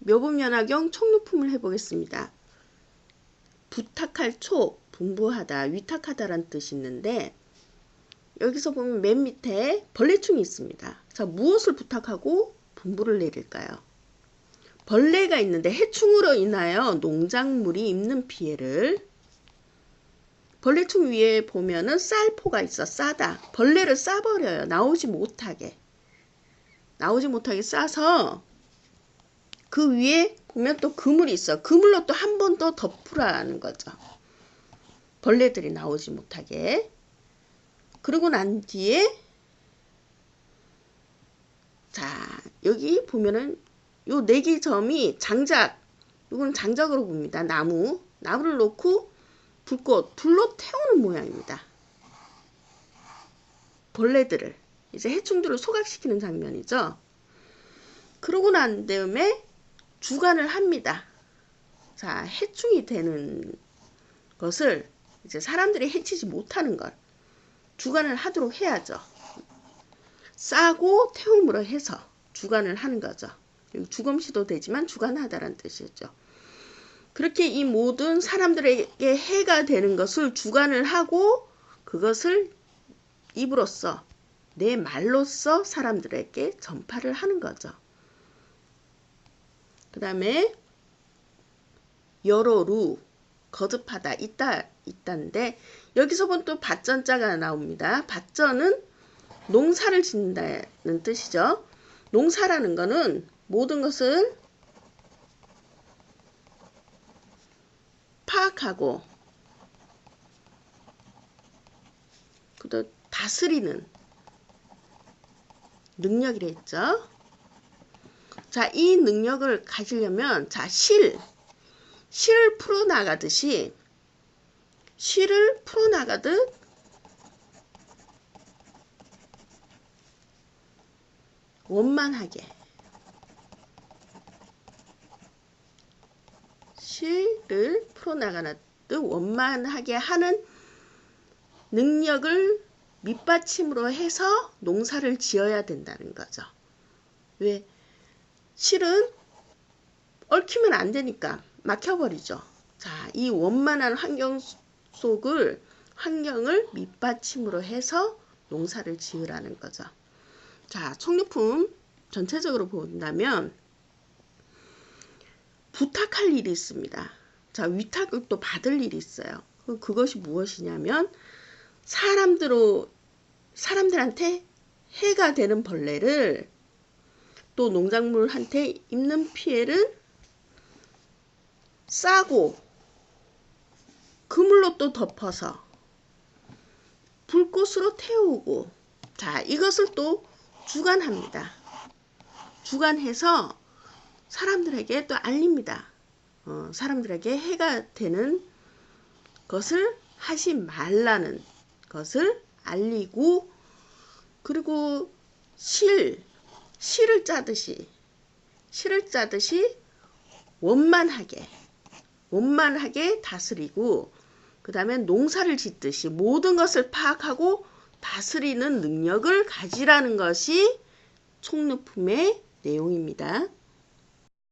묘분연화경 총루품을 해보겠습니다. 부탁할 초, 분부하다, 위탁하다라는 뜻이 있는데 여기서 보면 맨 밑에 벌레충이 있습니다. 자, 무엇을 부탁하고 분부를 내릴까요? 벌레가 있는데 해충으로 인하여 농작물이 입는 피해를 벌레충 위에 보면은 쌀포가 있어 싸다 벌레를 싸버려요 나오지 못하게 나오지 못하게 싸서 그 위에 보면 또 그물이 있어. 그물로 또 한 번 더 덮으라는 거죠. 벌레들이 나오지 못하게. 그러고 난 뒤에 자 여기 보면은 요 네 개 점이 장작. 이거는 장작으로 봅니다. 나무. 나무를 놓고 불꽃 불로 태우는 모양입니다. 벌레들을. 이제 해충들을 소각시키는 장면이죠. 그러고 난 다음에 주관을 합니다 자 해충이 되는 것을 이제 사람들이 해치지 못하는 걸 주관을 하도록 해야죠. 싸고 태움으로 해서 주관을 하는 거죠. 주검시도 되지만 주관하다라는 뜻이죠. 그렇게 이 모든 사람들에게 해가 되는 것을 주관을 하고 그것을 입으로써 내 말로써 사람들에게 전파를 하는 거죠. 그 다음에 여로루 거듭하다 있다 있다인데 여기서 본또 밭전자가 나옵니다. 밭전은 농사를 짓는다는 뜻이죠. 농사라는 것은 모든 것을 파악하고 그도 다스리는 능력이라 했죠. 자, 이 능력을 가지려면 자, 실 실을 풀어 나가듯이 실을 풀어 나가듯 원만하게 실을 풀어 나가듯 원만하게 하는 능력을 밑받침으로 해서 농사를 지어야 된다는 거죠. 왜? 실은 얽히면 안 되니까 막혀버리죠. 자, 이 원만한 환경 속을 환경을 밑받침으로 해서 농사를 지으라는 거죠. 자, 청류품 전체적으로 본다면 부탁할 일이 있습니다. 자, 위탁을 또 받을 일이 있어요. 그것이 무엇이냐면 사람들로 사람들한테 해가 되는 벌레를 또 농작물한테 입는 피해를 싸고 그물로 또 덮어서 불꽃으로 태우고 자 이것을 또 주관합니다. 주관해서 사람들에게 또 알립니다. 어, 사람들에게 해가 되는 것을 하지 말라는 것을 알리고 그리고 실 실을 짜듯이 실을 짜듯이 원만하게 원만하게 다스리고 그 다음에 농사를 짓듯이 모든 것을 파악하고 다스리는 능력을 가지라는 것이 총루품의 내용입니다.